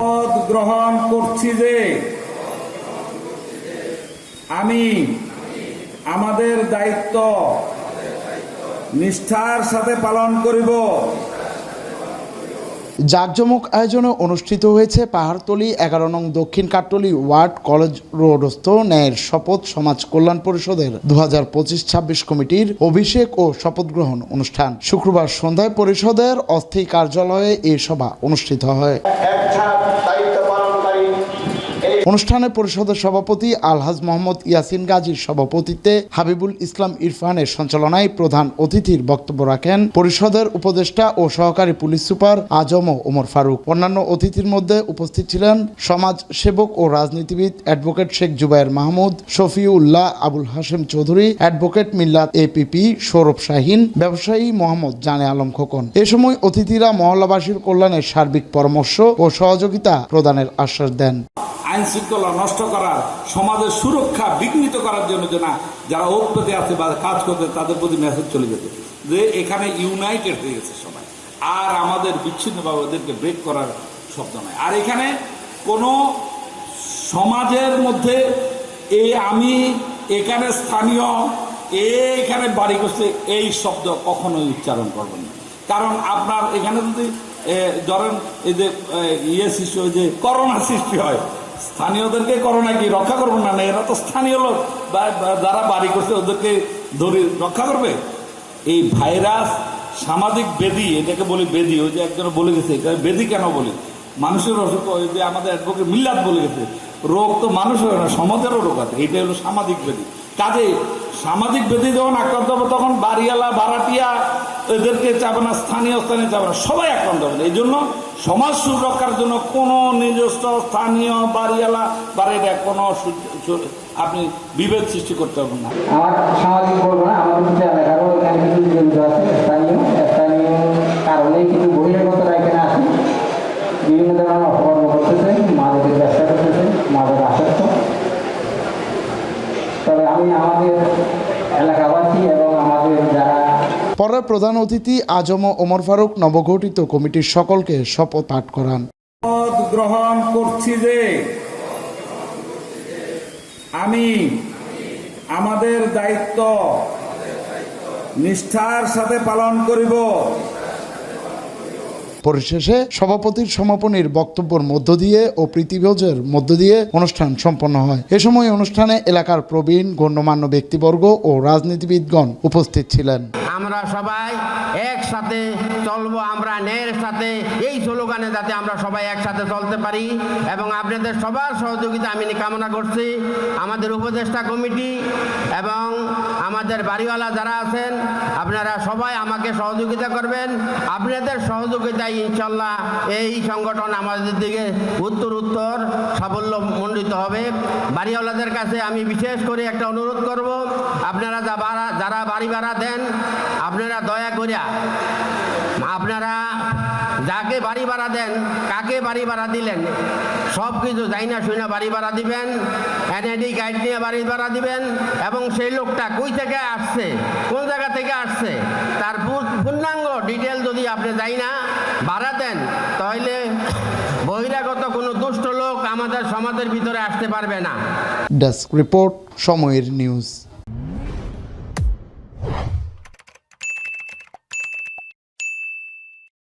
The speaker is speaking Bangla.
পদ গ্রহণ করছি যে আমি আমাদের দায়িত্ব নিষ্ঠার সাথে পালন করিব। জাঁকজমক আয়োজনে অনুষ্ঠিত হয়েছে পাহাড়তলি এগারো নং দক্ষিণ কাট্টলি ওয়ার্ড কলেজ রোডস্থ ন্যায়ের শপথ সমাজ কল্যাণ পরিষদের দু হাজার পঁচিশ ছাব্বিশ কমিটির অভিষেক ও শপথ গ্রহণ অনুষ্ঠান। শুক্রবার সন্ধ্যায় পরিষদের অস্থায়ী কার্যালয়ে এই সভা অনুষ্ঠিত হয় একছাড় দায়িত্ব পালনকারী এই অনুষ্ঠানে পরিষদের সভাপতি আলহাজ মোহাম্মদ ইয়াসিন গাজীর সভাপতিত্বে হাবিবুল ইসলাম ইরফানের সঞ্চালনায় প্রধান অতিথির বক্তব্য রাখেন পরিষদের উপদেষ্টা ও সহকারী পুলিশ সুপার আজম ওমর ফারুক। অন্যান্য অতিথির মধ্যে উপস্থিত ছিলেন সমাজ সেবক ও রাজনীতিবিদ advocate Sheikh Zubair Mahmud, Shafiullah Abul Hashem Chowdhury, advocate Millat APP Saurav Shahin, ব্যবসায়ী মোহাম্মদ জানে আলম খোকন। এ সময় অতিথিরা মহল্লাবাসীর কল্যাণের সার্বিক পরামর্শ ও সহযোগিতা প্রদানের আশ্বাস দেন। আইন শৃঙ্খলা নষ্ট করার, সমাজের সুরক্ষা বিঘ্নিত করার জন্য যে না, যারা ঐক্যতে আছে বা কাজ করতে তাদের প্রতি মেসেজ চলে যেত। যে এখানে ইউনাইটেড হয়ে গেছে সবাই। আর আমাদের বিচ্ছিন্নভাবে ওদেরকে ব্রেক করার শব্দ নয় আর এখানে কোনো সমাজের মধ্যে এই আমি, এখানে স্থানীয় এখানে বাড়ি করছে এই শব্দ কখনোই উচ্চারণ করবেন না। কারণ আপনার এখানে যদি ধরেন এই যে ইয়ে সৃষ্টি হয় যে, করোনা সৃষ্টি হয় স্থানীয়দেরকে করোনা কি রক্ষা করব না না, এরা তো স্থানীয় লোক। যারা বাড়ি করছে, ওদেরকে ধরে, রক্ষা করবে? এই ভাইরাস, সামাজিক বেদি, এটাকে বলি বেদি, ওই যে একজন বলে গেছে বেদি কেন বলি? মানুষের অসুখ, ওই যে আমাদের অ্যাডভোকেট মিল্লাত বলে গেছে, রোগ তো মানুষের না, সমাজেরও রোগ আছে এইটাই হলো সামাজিক বেদি। কাজে সামাজিক বেদি যখন আক্রান্ত হবে, তখন বাড়িওয়ালা ভাড়াটিয়া এদেরকে চাবে না, স্থানীয় স্থানীয় চাবে না, সবাই আক্রান্ত হবে এই জন্য সমাজ সুরক্ষার জন্য কোনো নিজস্ব স্থানীয় বাড়িওয়ালা বাড়িটা কোনো আপনি বিভেদ সৃষ্টি করতে পারবেন না। আমার সামাজিক বলব না, আমার কিছু আছে, স্থানীয়। স্থানীয় কারণে কিছু বহিরাগতরা এখানে আসে। বিভিন্ন ধরনের পরে প্রধান অতিথি আজম ওমর ফারুক নবগঠিত কমিটির সকলকে শপথ পাঠ করান। গ্রহণ করছি যে আমি আমাদের দায়িত্ব নিষ্ঠার সাথে পালন করিব। পরিশেষে সভাপতির সমাপনীর বক্তব্যের মধ্য দিয়ে ও প্রীতিভোজের মধ্য দিয়ে অনুষ্ঠান সম্পন্ন হয়। এ সময় অনুষ্ঠানে এলাকার প্রবীণ, গণ্যমান্য ব্যক্তিবর্গ ও রাজনীতিবিদগণ উপস্থিত ছিলেন। আমরা সবাই একসাথে চলবো, আমরা ন্যায়ের সাথে। এই স্লোগানে যাতে আমরা সবাই একসাথে চলতে পারি এবং আপনাদের সবার সহযোগিতা আমি কামনা করছি। আমাদের উপদেষ্টা কমিটি এবং আমাদের বাড়িওয়ালা যারা আছেন, আপনারা সবাই আমাকে সহযোগিতা করবেন। আপনাদের সহযোগিতায় ইনশাল্লাহ এই সংগঠন আমাদের দিকে উত্তর উত্তর সাফল্য মণ্ডিত হবে। বাড়িওয়ালাদের কাছে আমি বিশেষ করে একটা অনুরোধ করব, আপনারা যা যারা বাড়ি ভাড়া দেন, আপনারা দয়া করিয়া যাকে বাড়ি ভাড়া দেন, কাকে বাড়ি ভাড়া দিলেন, সব কিছু যাই না শুনে বাড়ি ভাড়া দিবেন এনআইডি গাইড নিয়ে বাড়ি ভাড়া দিবেন, এবং সেই লোকটা কই থেকে আসছে, কোন জায়গা থেকে আসছে, তার পূর্ণাঙ্গ ডিটেল যদি আপনি যাই না ভাড়া দেন, তাহলে বহিরাগত কোনো দুষ্ট লোক আমাদের সমাজের ভিতরে আসতে পারবে না। ডেস্ক রিপোর্ট সময়ের নিউজ।